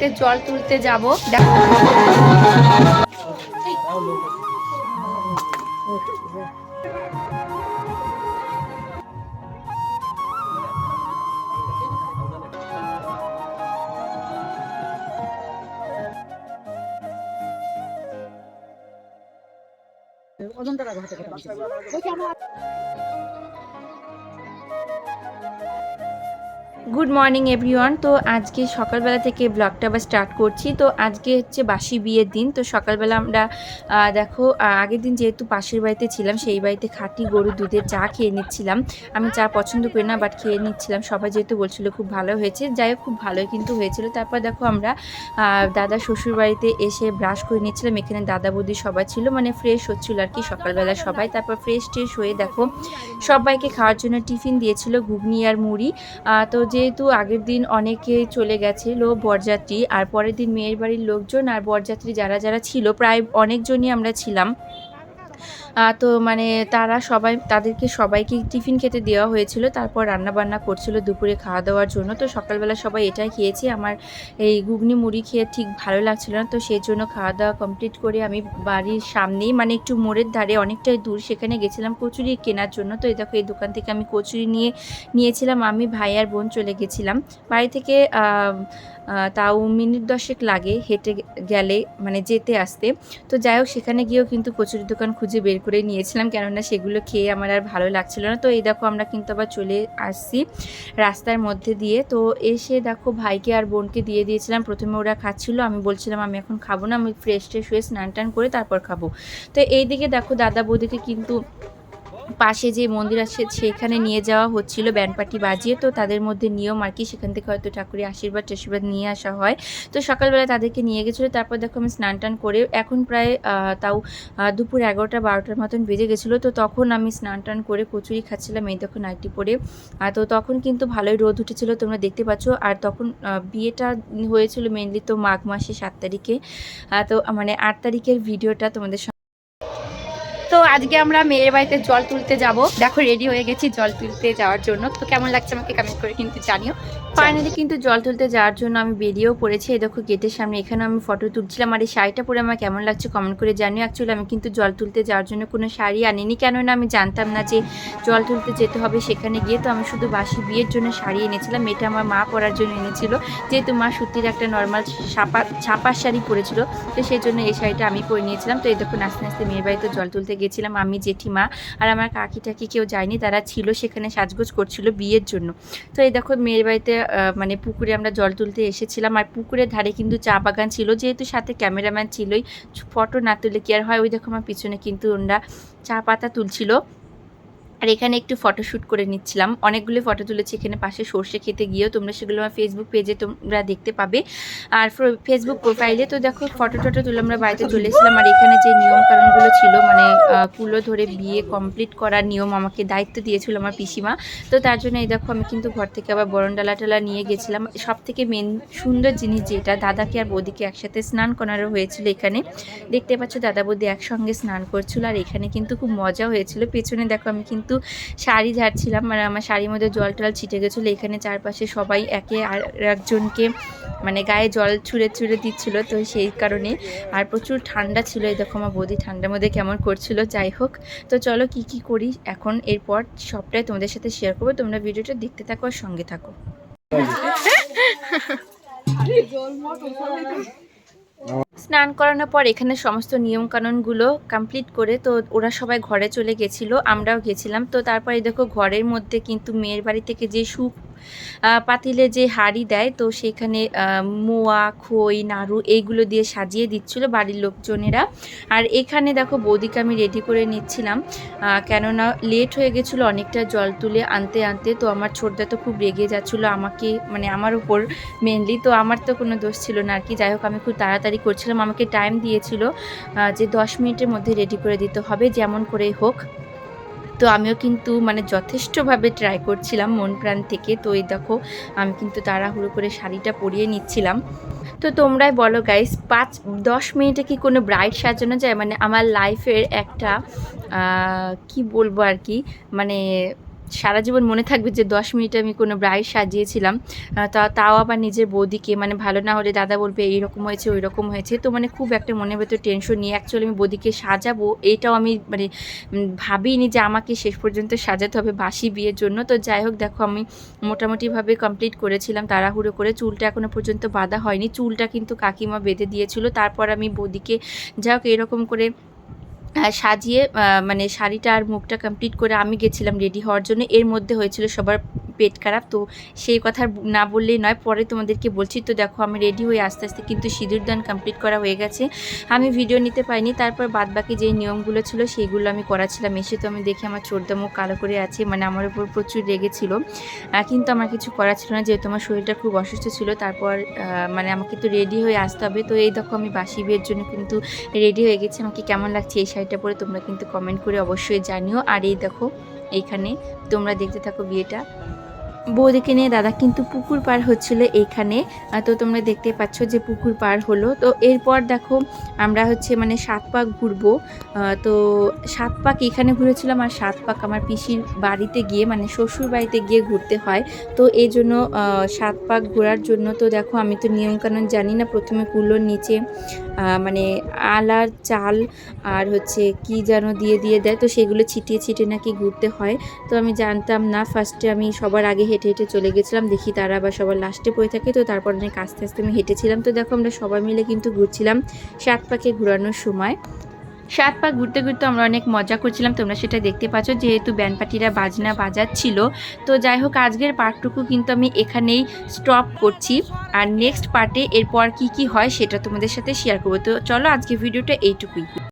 বাড়িতে জল তুলতে যাব। দেখো। গুড মর্নিং এভরিওয়ান তো আজকে সকালবেলা থেকে ব্লগটা আবার স্টার্ট করছি। তো আজকে হচ্ছে বাসি বিয়ের দিন। তো সকালবেলা আমরা দেখো আগের দিন যেহেতু পাশের বাড়িতে ছিলাম, সেই বাড়িতে খাঁটি গরুর দুধের চা খেয়ে নিচ্ছিলাম। আমি চা পছন্দ করি না বাট খেয়ে নিচ্ছিলাম। সবাই যেহেতু বলছিল খুব ভালো হয়েছে। যাই হোক, খুব ভালোই কিন্তু হয়েছিল। তারপর দেখো আমরা দাদা শ্বশুর বাড়িতে এসে ব্রাশ করে নিচ্ছিলাম। এখানে দাদা বৌদি সবাই ছিল মানে ফ্রেশ হচ্ছিল আর কি সকালবেলা সবাই। তারপর ফ্রেশ ট্রেশ হয়ে দেখো, সবাইকে খাওয়ার জন্য টিফিন দিয়েছিল ঘুগনি আর মুড়ি। তো তো যেহেতু আগের দিন অনেকে চলে গেছিল বরযাত্রী, আর পরের দিন মেয়ের বাড়ির লোকজন আর বরযাত্রী যারা যারা ছিল, প্রায় অনেকজনই আমরা ছিলাম। তো মানে তারা সবাই, তাদেরকে সবাইকে টিফিন খেতে দেওয়া হয়েছিল, তারপর রান্না বান্না করছিল দুপুরে খাওয়া দাওয়ার জন্য। তো সকালবেলা সবাই এটাই খেয়েছি। আমার এই ঘুগনি মুড়ি খেয়ে ঠিক ভালো লাগছিল না, তো সেই জন্য খাওয়া দাওয়া কমপ্লিট করে আমি বাড়ির সামনেই মানে একটু মোড়ের ধারে অনেকটাই দূর, সেখানে গেছিলাম কচুরি কেনার জন্য। তো এই দেখো, এই দোকান থেকে আমি কচুরি নিয়ে, নিয়েছিলাম। আমি ভাই আর বোন চলে গেছিলাম। বাড়ি থেকে তাও মিনিট দশেক লাগে হেঁটে গেলে মানে যেতে আসতে। তো যাই হোক, সেখানে গিয়েও কিন্তু কচুরির দোকান খুঁজে বের করে নিয়েছিলাম, কেননা সেগুলো খেয়ে আমার আর ভালো লাগছিল না। তো এই দেখো আমরা কিন্তু আবার চলে আসছি রাস্তার মধ্যে দিয়ে। তো এসে দেখো ভাইকে আর বোনকে দিয়ে দিয়েছিলাম। প্রথমে ওরা খাচ্ছিল, আমি বলছিলাম, আমি এখন খাব না, আমি ফ্রেশ ট্রেশ হয়ে স্নান টান করে তারপর খাব। তো এইদিকে দেখো দাদা বৌদিকে কিন্তু পাশে যে মন্দির আছে সেখানে নিয়ে যাওয়া হচ্ছিল ব্যান্ডপাটি বাজিয়ে। তো তাদের মধ্যে নিয়ম আর কি, সেখান থেকে হয়তো ঠাকুরের আশীর্বাদ, টাশীর্বাদ নিয়ে আসা হয়। তো সকালবেলা তাদেরকে নিয়ে গেছিল, তারপর দেখো আমি স্নান টান করে এখন প্রায় তাও দুপুর এগারোটা, বারোটার মতন বেজে গেছিল। তো তখন আমি স্নান টান করে কচুরি খাচ্ছিলাম এই দেখো নাইটি পরে। তো তখন কিন্তু ভালোই রোদ উঠেছিল, তোমরা দেখতে পাচ্ছ। আর তখন বিয়েটা হয়েছিল মেনলি তো মাঘ মাসে সাত তারিখে। তো মানে আট তারিখের ভিডিওটা তোমাদের আজকে আমরা মেয়ের বাড়িতে জল তুলতে যাব। দেখো রেডি হয়ে গেছি জল তুলতে যাওয়ার জন্য। তো কেমন লাগছে আমাকে কমেন্ট করে কিন্তু জানিও। ফাইনালি কিন্তু জল তুলতে যাওয়ার জন্য আমি বেরিয়েও পড়েছি। দেখো, গেটের সামনে এখানে আমি ফটো তুলছিলাম। আর এই শাড়িটা পরে আমার কেমন লাগছে কমেন্ট করে জানিও। অ্যাকচুয়ালি আমি কিন্তু জল তুলতে যাওয়ার জন্য কোনো শাড়ি আনিনি। কেননা আমি জানতাম না যে জল তুলতে যেতে হবে সেখানে গিয়ে। তো আমি শুধু বাসি বিয়ের জন্য শাড়ি এনেছিলাম। এটা আমার মা পরার জন্য এনেছিল। যেহেতু মা সুতির একটা নর্মাল ছাপা ছাপার শাড়ি পরেছিল। তো সেই জন্য এই শাড়িটা আমি পরে নিয়েছিলাম। তো এই দেখো, নাচতে নাচতে মেয়ের বাড়িতে জল তুলতে গেছিলাম আমি জেঠিমা আর আমার কাকি টাকি কেউ যায়নি, তারা ছিল সেখানে সাজগোজ করছিল বিয়ের জন্য। তো এই দেখো মেয়ের বাড়িতে মানে পুকুরে আমরা জল তুলতে এসেছিলাম আর পুকুরের ধারে কিন্তু চা বাগান ছিল, যেহেতু সাথে ক্যামেরাম্যান ছিলই, ফটো না তুলে কি আর হয়? ওই দেখো আমার পিছনে কিন্তু ওনারা চা পাতা তুলছিল। আর এখানে একটু ফটোশ্যুট করে নিচ্ছিলাম। অনেকগুলো ফটো তুলেছি এখানে পাশে সর্ষে খেতে গিয়েও। তোমরা সেগুলো আমার ফেসবুক পেজে তোমরা দেখতে পাবে। আর ফেসবুক প্রোফাইলে তো দেখো ফটো টটো তুলে আমরা বাড়িতে চলে এসেছিলাম। আর এখানে যে নিয়ম কানুনগুলো ছিল মানে কুলো ধরে বিয়ে কমপ্লিট করার নিয়ম আমাকে দায়িত্ব দিয়েছিল আমার পিসিমা। তো তার জন্য এই দেখো আমি কিন্তু ঘর থেকে আবার বরণ ডালা টালা নিয়ে গেছিলাম। সব থেকে মেন সুন্দর জিনিস যেটা, দাদাকে আর বৌদিকে একসাথে স্নান করানো হয়েছিল এখানে। দেখতে পাচ্ছ দাদা বৌদি একসঙ্গে স্নান করছিল। আর এখানে কিন্তু খুব মজা হয়েছিল। পেছনে দেখো আমি কিন্তু শাড়ি ঝাড়ছিলাম মানে আমার শাড়ির মধ্যে জল টল ছিটে গেছিল, এখানে চারপাশে সবাই একে আর একজনকে মানে গায়ে জল ছুঁড়ে ছুঁড়ে দিচ্ছিল, তো সেই কারণে। আর প্রচুর ঠান্ডা ছিল, এই দেখো আমার বৌদি ঠান্ডার মধ্যে কেমন করছিল, যাই হোক। তো চলো কি কি করি এখন, এরপর সবটাই তোমাদের সাথে শেয়ার করব। তোমরা ভিডিওটা দেখতে থাকো আর সঙ্গে থাকো। স্নান করানোর পর এখানে সমস্ত নিয়ম নিয়মকানুনগুলো কমপ্লিট করে তো ওরা সবাই ঘরে চলে গেছিল আমরাও গেছিলাম। তো তারপরে দেখো ঘরের মধ্যে কিন্তু মেয়ের বাড়ি থেকে যে আহ, পাতিলে যে হাঁড়ি দেয়, তো সেখানে মোয়া, খই, নাড়ু এইগুলো দিয়ে সাজিয়ে দিচ্ছিল বাড়ির লোকজনেরা। আর এখানে দেখো বৌদিকে আমি রেডি করে নিচ্ছিলাম। কেননা লেট হয়ে গেছিল, অনেকটা জল তুলে আনতে আনতে, তো আমার ছোটদা তো খুব রেগে যাচ্ছিল আমাকে মানে আমার উপর মেনলি তো আমার তো কোনো দোষ ছিল না আর কি। যাই হোক, আমি খুব তাড়াতাড়ি করছিলাম, আমাকে টাইম দিয়েছিল যে দশ মিনিটের মধ্যে রেডি করে দিতে হবে, যেমন করেই হোক। তো আমিও কিন্তু মানে যথেষ্টভাবে ট্রাই করছিলাম মন প্রাণ থেকে। তো এই দেখো, আমি কিন্তু তাড়াহুড়ো করে শাড়িটা পরিয়ে নিচ্ছিলাম। তো তোমরাই বলো গাইস পাঁচ, দশ মিনিটে কি কোনো ব্রাইট সাজানো যায়? মানে আমার লাইফের একটা কি বলব আর কি? মানে সারা জীবন মনে থাকবে যে দশ মিনিট আমি কোনো ব্রাইড সাজিয়েছিলাম। তা, তাও আবার নিজের বৌদিকে মানে ভালো না হলে দাদা বলবে, এইরকম হয়েছে ওই রকম হয়েছে। তো মানে খুব একটা মনের ভেতর টেনশন নিয়ে অ্যাকচুয়ালি আমি বৌদিকে সাজাবো এইটাও আমি মানে ভাবিনি যে আমাকে শেষ পর্যন্ত সাজাতে হবে বাসি বিয়ের জন্য। তো যাই হোক, দেখো আমি মোটামুটিভাবে কমপ্লিট করেছিলাম, তাড়াহুড়ো করে। চুলটা এখনও পর্যন্ত বাঁধা হয়নি। চুলটা কিন্তু কাকিমা বেঁধে দিয়েছিল। তারপর আমি বৌদিকে, যাই হোক, এরকম করে সাজিয়ে মানে শাড়িটা আর মুখটা কমপ্লিট করে আমি গেছিলাম রেডি হওয়ার জন্য। এর মধ্যে হয়েছিল সবার পেট খারাপ, তো সেই কথা না বললেই নয়। পরে তোমাদেরকে বলছি, তো দেখো, আমি রেডি হয়ে আস্তে আস্তে কিন্তু সিঁদুর দান কমপ্লিট করা হয়ে গেছে। আমি ভিডিও নিতে পাইনি তারপর বাদ বাকি যে নিয়মগুলো ছিল, সেইগুলো আমি করাছিলাম। এসে তো আমি দেখি আমার চোরদা মুখ কালো করে আছে মানে আমার উপর প্রচুর রেগেছিল। কিন্তু আমার কিছু করা ছিল না, যেহেতু আমার শরীরটা খুব অসুস্থ ছিল, তারপর মানে আমাকে তো রেডি হয়ে আসতে হবে। তো এই দেখো, আমি বাসি বিয়ের জন্য কিন্তু রেডি হয়ে গেছি। আমাকে কেমন লাগছে এই শাড়িটা পরে তোমরা কিন্তু কমেন্ট করে অবশ্যই জানিও। আর এই দেখো, এইখানে তোমরা দেখতে থাকো বিয়েটা। বৌদিকে নিয়ে দাদা কিন্তু পুকুর পার হচ্ছিল এইখানে তো তোমরা দেখতে পাচ্ছ যে পুকুর পার হলো। তো এরপর দেখো, আমরা হচ্ছে মানে সাত পাক ঘুরবো। তো সাত পাক এখানে ঘুরেছিলাম আর সাত পাক আমার পিসির বাড়িতে গিয়ে মানে শ্বশুর বাড়িতে গিয়ে ঘুরতে হয়। তো এই জন্য সাত পাক ঘোরার জন্য তো দেখো, আমি তো নিয়মকানুন জানি না, প্রথমে কুলোর নিচে মানে আলার চাল আর হচ্ছে কি যেন দিয়ে দিয়ে দেয়। তো সেগুলো ছিটিয়ে ছিটিয়ে নাকি ঘুরতে হয়। তো আমি জানতাম না ফার্স্টে আমি সবার আগে হেঁটে হেঁটে চলে গেছিলাম। দেখি তারা আবার সবার লাস্টে পড়ে থাকে, তো তারপর অনেক আস্তে আস্তে আমি হেঁটেছিলাম। তো দেখো আমরা সবাই মিলে কিন্তু ঘুরছিলাম সাত পাকে ঘোরানোর সময়। সাত পাক ঘুরতে ঘুরতে আমরা অনেক মজা করছিলাম, তোমরা সেটা দেখতে পাচ্ছ। যেহেতু ব্যান্ড পার্টিরা বাজনা বাজাচ্ছিল, তো যাই হোক আজকের পার্টটুকু কিন্তু আমি এখানেই স্টপ করছি। আর নেক্সট পার্টে এরপর কি কি হয় সেটা তোমাদের সাথে শেয়ার করব। তো চলো আজকে ভিডিওটা এইটুকুই।